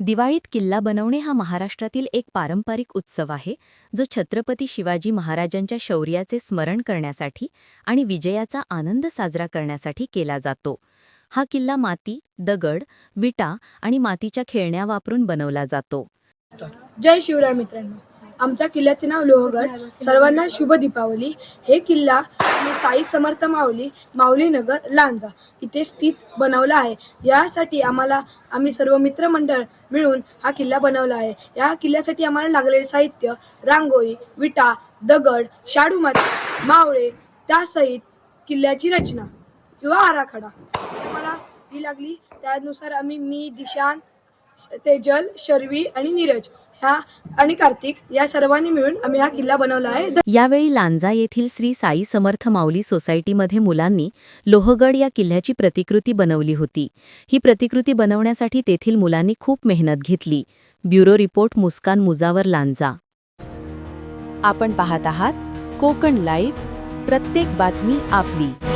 दिवाळीत किल्ला बनवणे हा महाराष्ट्रातील एक पारंपरिक उत्सव आहे जो छत्रपती शिवाजी महाराजांच्या शौर्याचे स्मरण करण्यासाठी आणि विजयाचा आनंद साजरा करण्यासाठी केला जातो. हा किल्ला माती दगड विटा आणि मातीच्या खेळण्या वापरून बनवला जातो. जय शिवराय मित्रांनो. आमच्या किल्ल्याचे नाव लोहगड. सर्वांना शुभ दीपावली. हे किल्ला साई समर्थ माऊली माऊली नगर लांजा. इथे स्थित बनवला आहे. यासाठी आम्हाला आम्ही सर्व मित्रमंडळ मिळून हा किल्ला बनवला आहे. या किल्ल्यासाठी आम्हाला लागलेले साहित्य रांगोळी विटा दगड शाडू माती मावळे त्यासहित किल्ल्याची रचना किंवा आराखडा. आम्हाला ही लागली. त्यानुसार आम्ही मी दिशांत तेजल शर्वी आणि नीरज ह्या आणि कार्तिक या सर्वांनी मिळून आम्ही हा किल्ला बनवला आहे. यावेळी लांजा येथील श्री साई समर्थ माऊली सोसायटीमध्ये मुलांनी लोहगड या किल्ल्याची प्रतिकृती बनवली होती. ही प्रतिकृती बनवण्यासाठी तेथील मुलांनी खूप मेहनत घेतली. Bureau report Muskan Mujawar Lanja. आपण पाहत आहात कोकण लाईव्ह प्रत्येक बातमी आपली.